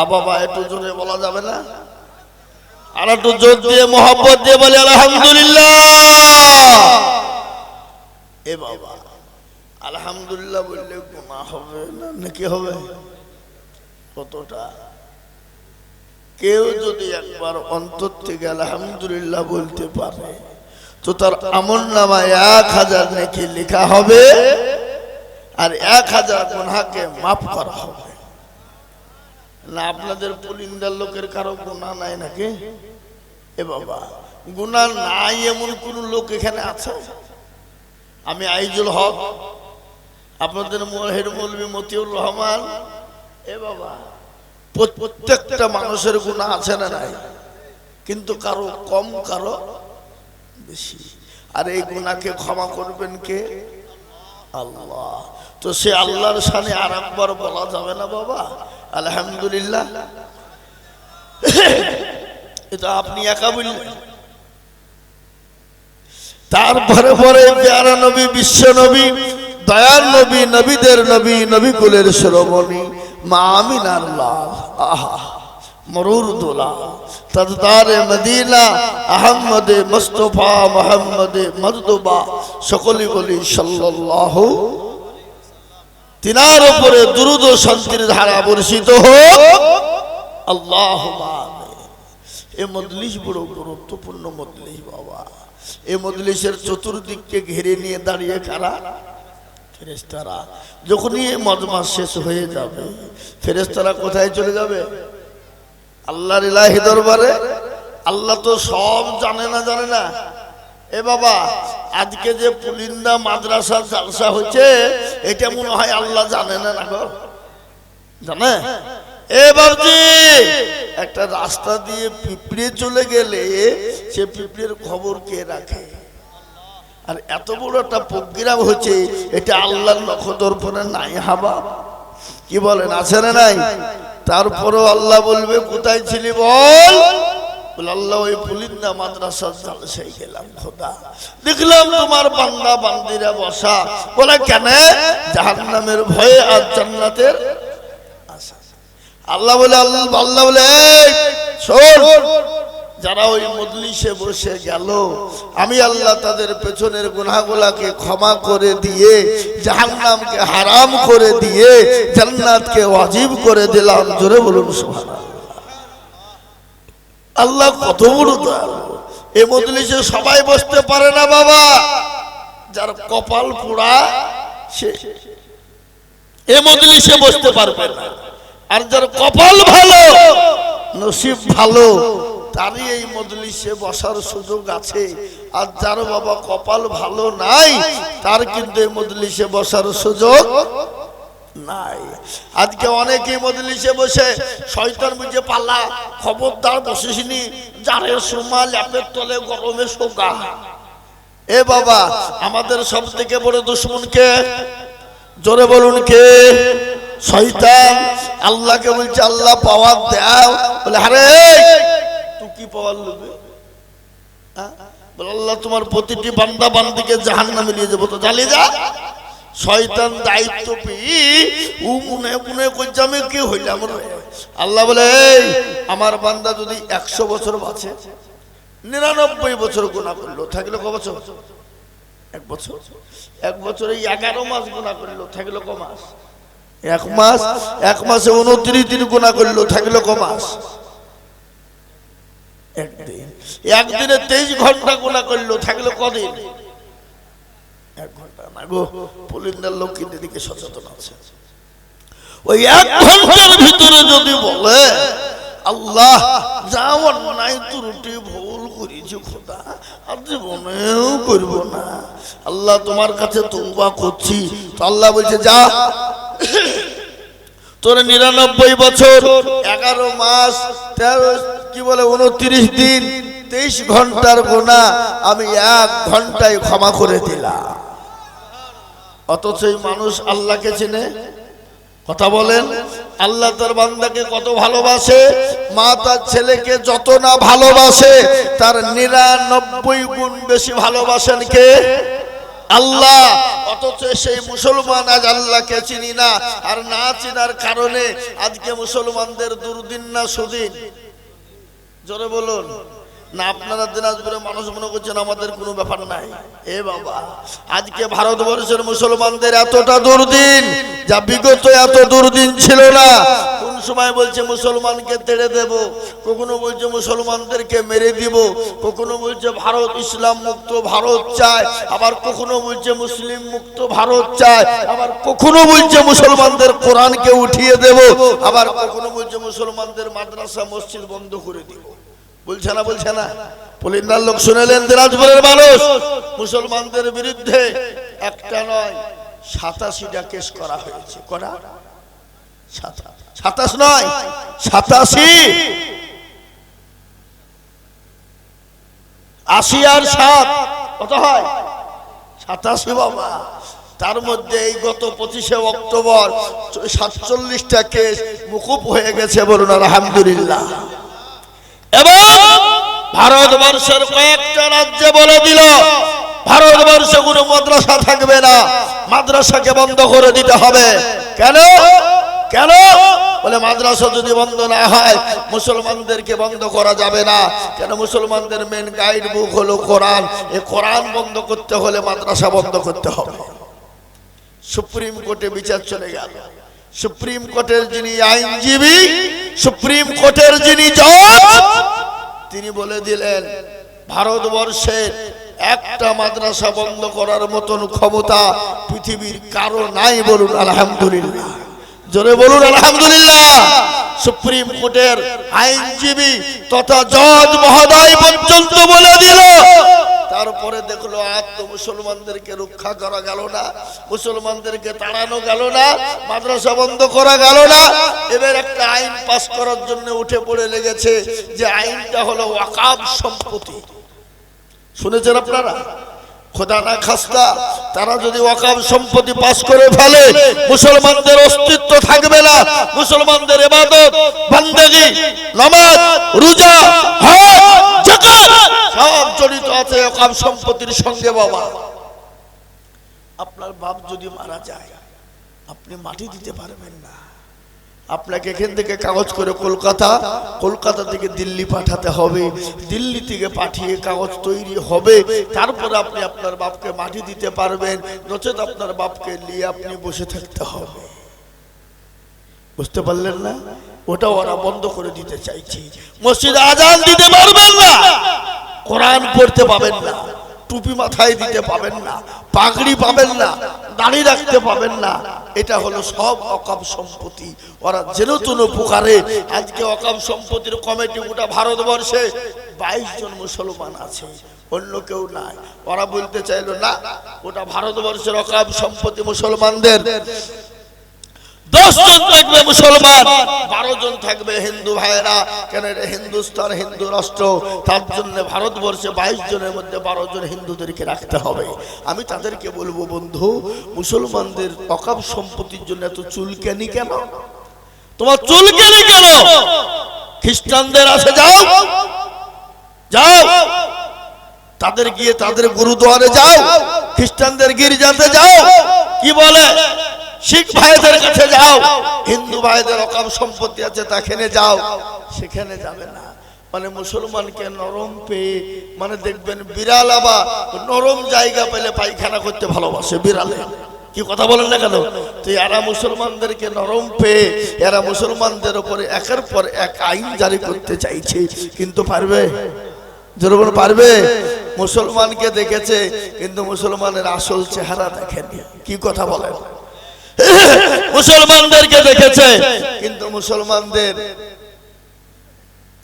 আ বাবা একটু জোরে বলা যাবে না? আর একটু জোর দিয়ে মোহাম্মত দিয়ে বলে, আলহামদুলিল্লাহ। এ বাবা, আলহামদুলিল্লাহ বললে গুণা হবে না নাকি হবে? কতটা? কেউ যদি একবার অন্তর থেকে আলহামদুলিল্লাহ বলতে পারে, তো তার আমল নামায় এক হাজার নাকি লেখা হবে, আর এক হাজার গুনাকে মাফ করা হবে। না, আপনাদের পুলিন্দার লোকের কারও গুণা নাই নাকি? এ বাবা, গুণা নাই এমন কোন লোক এখানে আছে? আমি আইজুল হক, আপনাদের হেড মৌলবী মতিউর রহমান। এ বাবা, প্রত্যেকটা মানুষের গুণা আছে না নাই? কিন্তু কারও কম, কারও বেশি। আর এই গুণাকে ক্ষমা করবেন কে? আল্লাহ। তো সে আল্লাহর সামনে আর একবার বলা যাবে না বাবা? আলহামদুলিল্লাহ। এটা আপনি একা বললেন। তারপরে পরে পেয়ারা নবী, বিশ্ব নবী দয়ার নবী, নবীদের নবী নবী কুলের শিরোমণি, মা আমিনার লাল, আহা, মরুর দোলা, তাজদারে মদিনা, আহমদে মুস্তফা, মোহাম্মদে মজদুবা সকলে বলি সাল্লাল্লাহু তিনার উপরে দুরুদ ও শান্তির ধারা বর্ষিত হোক। আল্লাহ এ মজলিস বড় গুরুত্বপূর্ণ মজলিস বাবা। এ মজলিসের চতুর্দিককে ঘিরে নিয়ে দাঁড়িয়ে কারা? ফেরেস্তারা যখনই এই মজমা শেষ হয়ে যাবে ফেরেস্তারা কোথায় চলে যাবে? আল্লাহর ইলাহি দরবারে। আল্লাহ তো সব জানে না জানে না। এ বাবা আজকে যে পুলিন্দা মাদ্রাসা জালসা হচ্ছে এটা মনে হয় আল্লাহ জানে না না জানে? একটা রাস্তা দিয়ে পিঁপড়ে চলে গেলে সে পিঁপড়ের খবর কে রাখে? আর এত বড় একটা প্রোগ্রাম হচ্ছে এটা আল্লাহর নখদর্পণে নাই হাবা কি বলেন, আছে না নাই? তারপরেও আল্লাহ বলবে, কোথায় ছিলি বল? আল্লাহ, ওই গেলাম বসা। কেন? ভয়ে আর জান্নাতের আল্লাহ বলে আল্লাহ বলে যারা ওই মজলিসে বসে গেল, আমি আল্লাহ তাদের পেছনের গুনাহগুলাকে ক্ষমা করে দিয়ে, জাহান্নামকে হারাম করে দিয়ে, জান্নাতকে ওয়াজিব করে দিলাম। জোরে বলুন, সুবহানাল্লাহ। আল্লাহ কত বড় এ মজলিসে সবাই বসতে পারে না বাবা। যার কপাল পোড়া, সে এ মজলিসে বসতে পারবে না। আর যার কপাল ভালো, নসিব ভালো, তারই এই মজলিসে বসার সুযোগ আছে। আর যার বাবা কপাল ভালো নাই, তার কিন্তু এই মজলিসে বসার সুযোগ নাই। আজকে অনেকেই মজলিসে বসে শয়তান বুঝে পাল্লা, খবরদার বসেছিনি, জারের সময় ল্যাপের তলে গরমে শোকা। এ বাবা, আমাদের সব থেকে বড় দুশ্মন কে? জোরে বলুন কে? শয়তান, আল্লাহকে বলছে, আল্লাহ পাওয়ার দাও। বলে, আরে, তুই কি পাওয়ার লোবে আল্লাহ তোমার প্রতিটি বান্দা বান্দিকে জাহান নামে নিয়ে যাব। তো জ্বালিয়ে যা শয়তান দায়িত্ব পেয়ে ও মনে মনে করছে আমি কি হইলাম আল্লাহ বলে "এই, আমার বান্দা যদি একশো বছর বাঁচে নিরানব্বই বছর গুণা করল থাকল ক বছর? এক বছর। এক বছরে এগারো মাস গুণা করল থাকল ক মাস? এক মাস এক মাসে উনত্রিশ দিন গুণা করল থাকল ক মাস? একদিন। একদিনে তেইশ ঘণ্টা গুণা করল থাকল কদিন? এক ঘণ্টা। না গো পুলিন্দার লোক কিন্তু দিকে সচেতন আছে। ওই এক ঘণ্টার ভিতরে যদি বলে, আল্লাহ, যা অন্যায় ত্রুটি ভুল করেছি খোদা, আর জীবনেও করব না। আল্লাহ তোমার কাছে তৌবা করছি। তো আল্লাহ বলছে, যা। তোর নিরানব্বই বছর, এগারো মাস, তেরো, কি বলে, উনত্রিশ দিন, তেইশ ঘণ্টার গোনা আমি এক ঘন্টায় ক্ষমা করে দিলাম। অথচ এই মানুষ আল্লাহকে চেনে। কথা বলেন, আল্লাহ তার বান্দাকে কত ভালোবাসে, মা তার ছেলেকে যত না ভালোবাসে, তার নিরানব্বই গুণ বেশি ভালোবাসেন কে? আল্লাহ, অথচ সেই মুসলমান আজ আল্লাহকে চিনি না, আর না চিনার কারণে আজকে মুসলমানদের দুর্দিন না সুদিন। জোরে বলুন। না আপনারা দিনাজপুরে মানুষ মনে করছেন আমাদের কোনো ব্যাপার নাই। এ বাবা, আজকে ভারতবর্ষের মুসলমানদের এতটা দুর্দিন, যা বিগত এত দুর্দিন ছিল না, কোন সময় বলছে মুসলমানকে তেড়ে দেব, কখনো বলছে মুসলমানদেরকে মেরে দিব, কখনো বলছে ভারত ইসলাম মুক্ত ভারত চায়, আবার কখনো বলছে মুসলিম মুক্ত ভারত চায়, আবার কখনো বলছে মুসলমানদের কোরআনকে উঠিয়ে দেব, আবার কখনো বলছে মুসলমানদের মাদ্রাসা, মসজিদ বন্ধ করে দিব। বলছে না বলছে না। পলিন্দার লোক শুনেলেন দিনাজপুরের মানুষ, মুসলমানদের বিরুদ্ধে একটা নয়, সাতাশিটা কেস করা হয়েছে। করা সাতাশ নয়, সাতাশি। আশি আর সাত, কত হয়? সাতাশি বাবা। তার মধ্যে এই গত পঁচিশে অক্টোবর সাতচল্লিশটা কেস মুকুব হয়ে গেছে বলুন, আলহামদুলিল্লাহ। এবং ভারতবর্ষের কয়েকটা রাজ্যে বলে দিল ভারতবর্ষে কোনো মাদ্রাসা থাকবে না, মাদ্রাসাকে বন্ধ করে দিতে হবে। কেন? কেন? বলে মাদ্রাসা যদি বন্ধ না হয়, মুসলমানদেরকে বন্ধ করা যাবে না। কেন মুসলমানদের মেন গাইড বুক হলো কোরআন। এ কোরআন বন্ধ করতে হলে মাদ্রাসা বন্ধ করতে হবে। সুপ্রিম কোর্টে বিচার চলে গেল। সুপ্রিম কোর্টের যিনি আইনজীবী, সুপ্রিম কোর্টের যিনি জজ, তিনি বলে দিলেন ভারতবর্ষের একটা মাদ্রাসা বন্ধ করার মতন ক্ষমতা পৃথিবীর কারও নাই বলুন আলহামদুলিল্লাহ। জোরে বলুন আলহামদুলিল্লাহ। সুপ্রিম কোর্টের আইনজীবী তথা জজ মহোদয় পর্যন্ত বলে দিল তারপরে দেখল আর তো মুসলমানদেরকে রক্ষা করা গেল না, মুসলমানদেরকে তাড়ানো গেল না, মাদ্রাসা বন্ধ করা গেল না। এবার একটা আইন পাস করার জন্য উঠে পড়ে লেগেছে যে আইনটা হলো ওয়াকাব সম্পত্তি। শুনেছেন আপনারা? খোদা না খাস্তা, তারা যদি ওয়াকাব সম্পত্তি পাস করে ফেলে, মুসলমানদের অস্তিত্ব থাকবে না। মুসলমানদের ইবাদত, বান্দেগি, নামাজ, রোজা, হজ, যাকাত সব জড়িত আছে ওয়াকাব সম্পত্তির সঙ্গে, বাবা। আপনার বাপ যদি মারা যায়, আপনি মাটি দিতে পারবেন না। আপনাকে এখান থেকে কাগজ করে কলকাতা কলকাতা থেকে দিল্লি পাঠাতে হবে। দিল্লি থেকে পাঠিয়ে কাগজ তৈরি হবে। তারপরে আপনি আপনার বাপকে মাটি দিতে পারবেন। নচেত আপনার বাপকে নিয়ে আপনি বসে থাকতে হবে। বুঝতে পারলেন না? ওটা ওরা বন্ধ করে দিতে চাইছি। মসজিদে আজান দিতে পারবেন না। কোরআন পড়তে পাবেন না, টুপি মাথায় দিতে পাবেন না, পাগড়ি পাবেন না দাঁড়িয়ে রাখতে পাবেন না। এটা হলো সব অকাম সম্পত্তি। ওরা যেন তেন পুকারে আজকে অকাম সম্পত্তির কমিটি গোটা ভারতবর্ষে বাইশ জন মুসলমান আছে, অন্য কেউ নাই। ওরা বলতে চাইল, না, গোটা ভারতবর্ষের অকাম সম্পত্তি মুসলমানদের থাকবে মুসলমান। বারো জন থাকবে হিন্দু কেন তার জন্য ভারতবর্ষে বাইশ জনের মধ্যে বারো জন হিন্দুদেরকে রাখতে হবে। আমি তাদেরকে বলব, বন্ধু, মুসলমানদের অকাপ সম্পত্তির জন্য এত চুলকানি কেন তোমার চুলকানি কেন? খ্রিস্টানদের আছে, যাও। যাও। তাদের গিয়ে তাদের গুরুদুয়ারে যাও। খ্রিস্টানদের গির্জাতে যাও। কি বলে? শিখ ভাইদের কাছে যাও, হিন্দু ভাইদের অকাম সম্পত্তি আছে তাখানে যাও। সেখানে যাবে না। মানে মুসলমানকে নরম পেয়ে মানে দেখবেন বিড়াল আবার নরম জায়গা পেলে পায়খানা করতে ভালোবাসে বিড়ালে। কি কথা বলেন না কেন? তো এরা মুসলমানদেরকে নরম পেয়ে, এরা মুসলমানদের উপরে একের পর এক আইন জারি করতে চাইছে। কিন্তু পারবে? যেরকম পারবে? মুসলমানকে দেখেছে, কিন্তু মুসলমানের আসল চেহারা দেখেনি। কি কথা বলেন? মুসলমানদেরকে দেখেছে। কিন্তু মুসলমানদের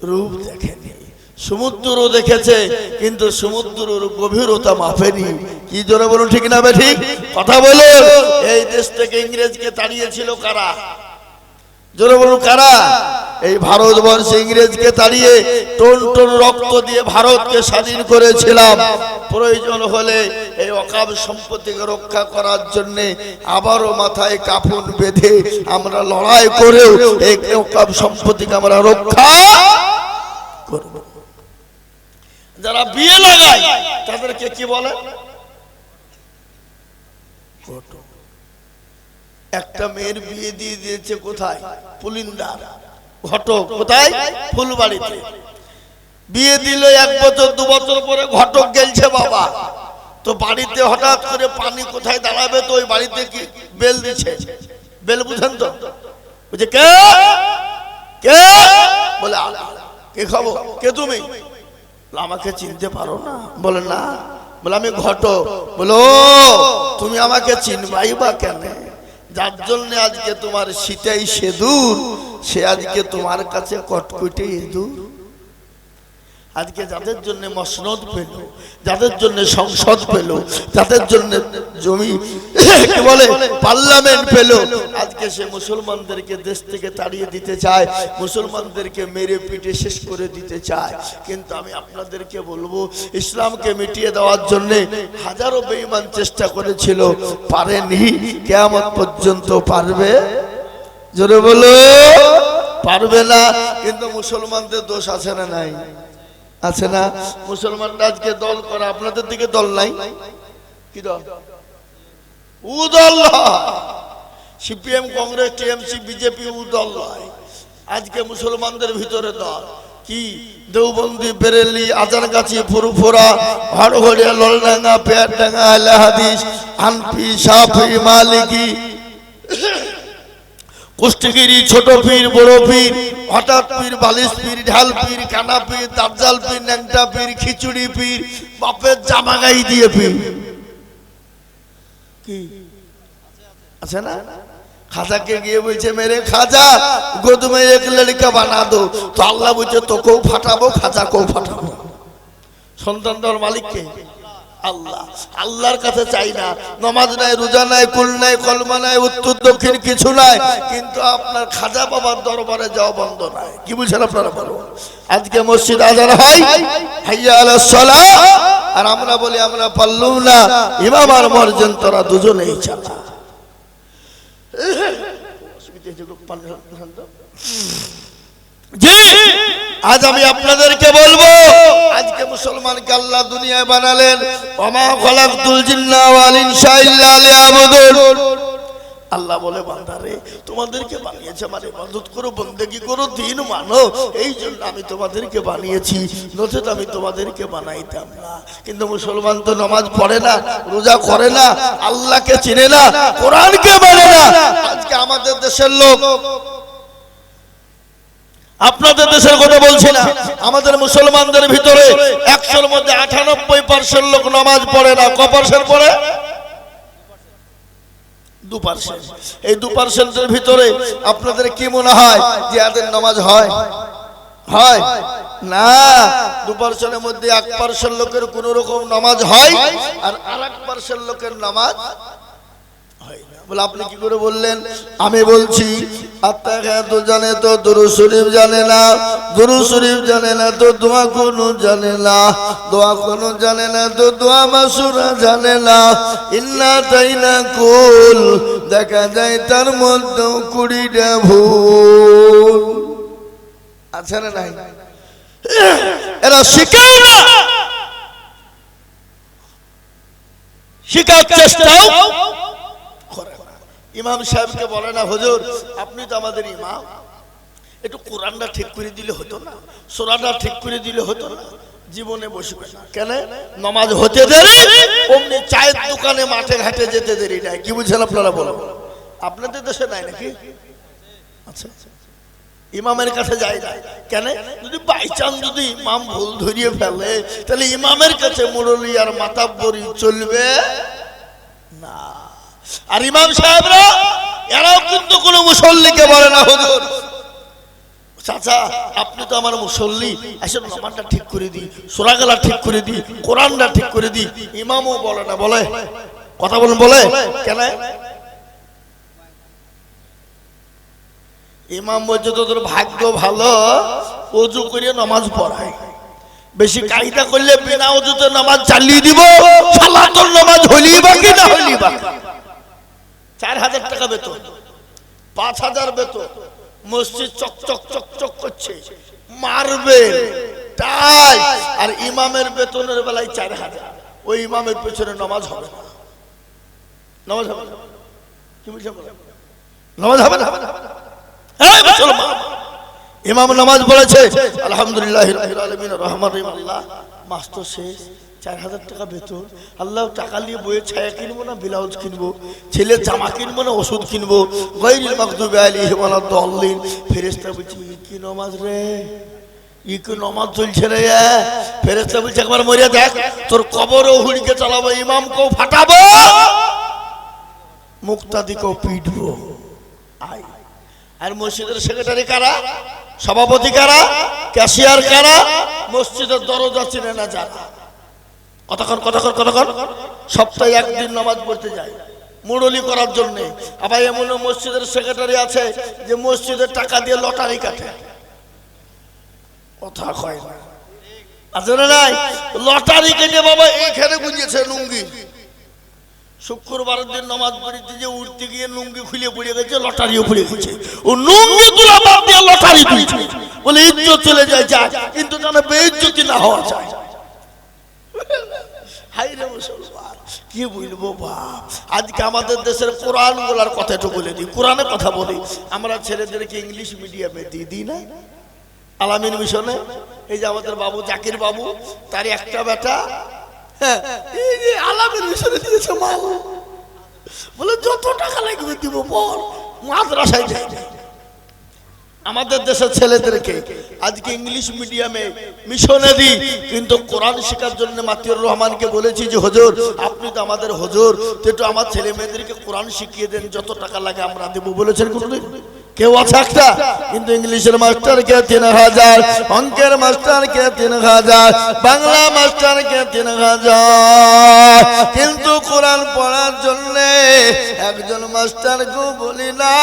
রূপ দেখেনি। সমুদ্র দেখেছে, কিন্তু সমুদ্রের গভীরতা মাফেনি কি জোরে বলুন, ঠিক না ঠিক? কথা বলুন। এই দেশ থেকে ইংরেজকে তাড়িয়েছিল কারা? কারা? এই ভারতবর্ষে ইংরেজকে তাড়িয়ে টন টন রক্ত দিয়ে ভারতকে স্বাধীন করেছিলাম। প্রয়োজন হলে এই অকাব সম্পত্তিকে রক্ষা করার জন্য আবারও মাথায় কাফন বেঁধে আমরা লড়াই করেও এই অকাব সম্পত্তিকে আমরা রক্ষা করব। যারা বিয়ে লাগায়, তাদেরকে কি বলে? একটা মেয়ের বিয়ে দিয়ে দিয়েছে কোথায়? পুলিন্দার। ঘটক কোথায়? ফুলবাড়িতে। বিয়ে দিল এক বছর দু বছর পরে ঘটক গেলছে বাবা। তো বাড়িতে হঠাৎ করে পানি কোথায় দাঁড়াবে তো ওই বাড়িতে কি বেল দিচ্ছে? বেল বুঝেন তো? বলছে কে? কে? বলে "আ- কে খাব? কে তুমি? আমাকে চিনতে পারো না। বলে না। বলে আমি ঘটক। বলো তুমি আমাকে চিনবাই বা কেন? যার জন্য আজকে তোমার শীতাই সেদূর সে আজকে তোমার কাছে কটকটে ইঁদুর আজকে যাদের জন্য মসনদ পেল, যাদের জন্য সংসদ পেল, যাদের জন্য জমি, কি বলে, পার্লামেন্ট পেল, আজকে সে মুসলমানদেরকে দেশ থেকে তাড়িয়ে দিতে চায়, মুসলমানদেরকে মেরে পিটে শেষ করে দিতে চায়। কিন্তু আমি আপনাদেরকে বলব, ইসলামকে মিটিয়ে দেওয়ার জন্য হাজারো বেঈমান চেষ্টা করেছিল, পারেনি, কেয়ামত পর্যন্ত পারবে? জোরে বলো, পারবে না, কিন্তু মুসলমানদের দোষ আছে না নাই? আছে না? মুসলমানরা আজকে দল করে, আপনাদের দিকে দল নাই? কি দল? উ দল সিপিএম, কংগ্রেস, টিএমসি, বিজেপি উ দল আজকে মুসলমানদের ভিতরে দল। কি? দেওবন্দি, বেরেলি, আজানগাছি, ফুরুফুরা হড়ঘড়িয়া ললডাঙ্গা, পেয়ারডাঙ্গা আলা হাদিস আনফি, সাফি, মালিকি কুষ্টিগিরি, ছোট পীর, বড় পীর, হঠাৎ পীর, বালিশ পীর, ঢাল পীর, কানা পীর দাবজাল পীর, ন্যাংটা পীর, খিচুড়ি পীর, বাপের জামাগাই দিয়ে পীর। আছে না? খাজাকে গিয়ে বলছে, মেরে খাজা গোদমে এক লড়কা বানা দো। তো আল্লাহ বলছে, তোকেও ফাটাবো, খাজাকেও ফাটাবো। সন্তান দেওয়ার মালিককে? আল্লাহ, আল্লাহর কাছে চাই না। নমাজ নাই, রোজা নাই, কুল নাই, কলমা নাই, উত্তর, দক্ষিণ কিছু নাই। কিন্তু আপনার খাজা বাবার দরবারে যাওয়া বন্ধ নাই। কি বুঝছেন আপনারা বলুন আজকে মসজিদ আজান হয়, হাইয়া সালাহ আর আমরা বলি, আমরা পারলুম না ইমাম আর মর্জন তোরা দুজনেই চালা। জি। আজ আমি আপনাদেরকে বলব, আজকে মুসলমানকে আল্লাহ দুনিয়ায় বানালেন। ওমা খলাকতুল জিন্না ওয়াল লিয়াবুদুন। আল্লাহ বলে, বান্দারে, তোমাদেরকে বানিয়েছে মানে ইবাদত করো, বন্দেগী করো, দিন মানো, এই জন্য আমি তোমাদেরকে বানিয়েছি, নচেত আমি তোমাদেরকে বানাইতাম না। কিন্তু মুসলমান তো নামাজ পড়ে না, রোজা করে না, আল্লাহকে চিনে না, কোরআনকে মানে না। আজকে আমাদের দেশের লোক আপনাদের দেশের কথা বলছি না। আমাদের মুসলমানদের ভিতরে একশোর মধ্যে আটানব্বই পার্সেন্ট লোক নামাজ পড়ে না। ক পার্সেন্ট পড়ে? দু পার্সেন্ট। এই দু পার্সেন্টের ভিতরে আপনাদের কি মনে হয় যে এদের নামাজ হয়? হয়? না। দু পার্সেন্টের মধ্যে এক পার্সেন্ট লোকের কোন রকম নামাজ হয়? আর আর এক পার্সেন্ট লোকের নামাজ হয় না। বলে আপনি কি করে বললেন? আমি বলছি আত্মা তো জানে তো, দুরু শরীফ জানে না, দুরু শরীফ জানে না তো, দোয়া কোনো জানে না, দোয়া কোনো জানে না তো, দোয়া মাসুরা জানে না। ইল্লা তাই না কুল, দেখা যায় তার মধ্যে কুড়িটা ভুল। আছে না নাই? এরা শিখায় না। শিখার চেষ্টাও। ইমাম সাহেবকে বলে না, হুজুর, আপনি তো আমাদের ইমাম। একটু কোরআনটা ঠিক করে দিলে হতো না, সোরাটা ঠিক করে দিলে হতো না, জীবনে বসবে না। কেন? নমাজ হতে দেরি, অমনি চায়ের দোকানে মাঠে ঘাটে যেতে দেরি নাই। কি বুঝছেন আপনারা বলো? আপনাদের দেশে নাই নাকি? আচ্ছা আচ্ছা। ইমামের কাছে যায় না। কেন? যদি বাই চান্স যদি ইমাম ভুল ধরিয়ে ফেলে, তাহলে ইমামের কাছে মুরলি আর মাতাব্বরি চলবে না। আর ইমাম সাহেবরা, এরাও কিন্তু কোনো মুসল্লিকে বলে না, হুজুর। চাচা, আপনি তো আমার মুসল্লি। আসলে নামাজটা ঠিক করে দিই, সোরাগালা ঠিক করে দিই, কোরআনটা ঠিক করে দিই। ইমামও বলে না, বলে। কথা বলেন, বলে। কেন? ইমাম বলছে, তোদের ভাগ্য ভালো, অজু করে নামাজ পড়ায়। বেশি কায়দা করলে বিনা অজুতে নামাজ চালিয়ে দিব শালা তোর নামাজ হলি বাকি না হলি বাকি চার হাজার টাকা বেতন, পাঁচ হাজার বেতন। মসজিদ চক চক চক চক করছে। মারবে, তাই। আর ইমামের বেতনের বেলায় চার হাজার। ওই ইমামের পেছনে নামাজ হবে না। নামাজ হবে। কি বলছে বলো? নামাজ হবে না। ইমাম নামাজ পড়েছে আলহামদুলিল্লাহ রহমান রহিম আল্লাহ মাস তো শেষ। চার হাজার টাকা বেতন। আল্লাহ টাকা নিয়ে বইয়ের ছায়া কিনবো না, ব্লাউজ কিনবো? ছেলের জামা কিনবো না, ওষুধ কিনবো? ফেরেশতা বলছি কি নামাজ রে? নামাজ রে বলছে, একবার মরিয়া দেখ, তোর কবরও হুড়িকে চালাবো ফাটাবো পিটবো। আর মসজিদের সেক্রেটারি কারা? সভাপতি কারা? ক্যাশিয়ার কারা? মসজিদের দরজা চিনে না যারা। কতক্ষণ কতক্ষণ কতক্ষণ সপ্তাহে একদিন নামাজ পড়তে যায়। মুরলি করার জন্য। আবার এমন মসজিদের সেক্রেটারি আছে যে মসজিদের টাকা দিয়ে লটারি কাটে। কথা কয় না। লটারি বাবা শুক্রবারের দিন নামাজ যে উঠতে গিয়ে খুলে লটারিও ও বলে চলে যায় যায় কিন্তু যেন বেইজ্জতি না হওয়া যায়। হাই রে মুসলমান কি বলব বাপ আজকে আমাদের দেশের কোরআন বলার কথা একটু বলে দিই কোরআনের কথা বলি। আমরা ছেলেদেরকে ইংলিশ মিডিয়ামে দিয়ে দিই না? আলামিন মিশনে? এই যে আমাদের বাবু জাকির বাবু তার একটা বেটা হ্যাঁ, আলামিন মিশনে বলে যত টাকা লাগবে দিব বল মাদ্রাসায় যাই। আমাদের দেশের ছেলেদেরকে আজকে ইংলিশ মিডিয়ামে মিশনে দিই, কিন্তু কোরআন শেখার জন্য মাতিউর রহমানকে বলেছি যে, হজুর, আপনি তো আমাদের হজুর, তো আমার ছেলে মেয়েদেরকে কোরআন শিখিয়ে দেন, যত টাকা লাগে আমরা দেবো, বলেছেন কোনোদিন? কেউ আছে একটা? কিন্তু ইংলিশের মাস্টার কে তিন হাজার, অঙ্কের মাস্টার কে তিন হাজার, বাংলা মাস্টার কে তিন হাজার। কিন্তু কোরআন পড়ার জন্য একজন মাস্টার কেউ বলি না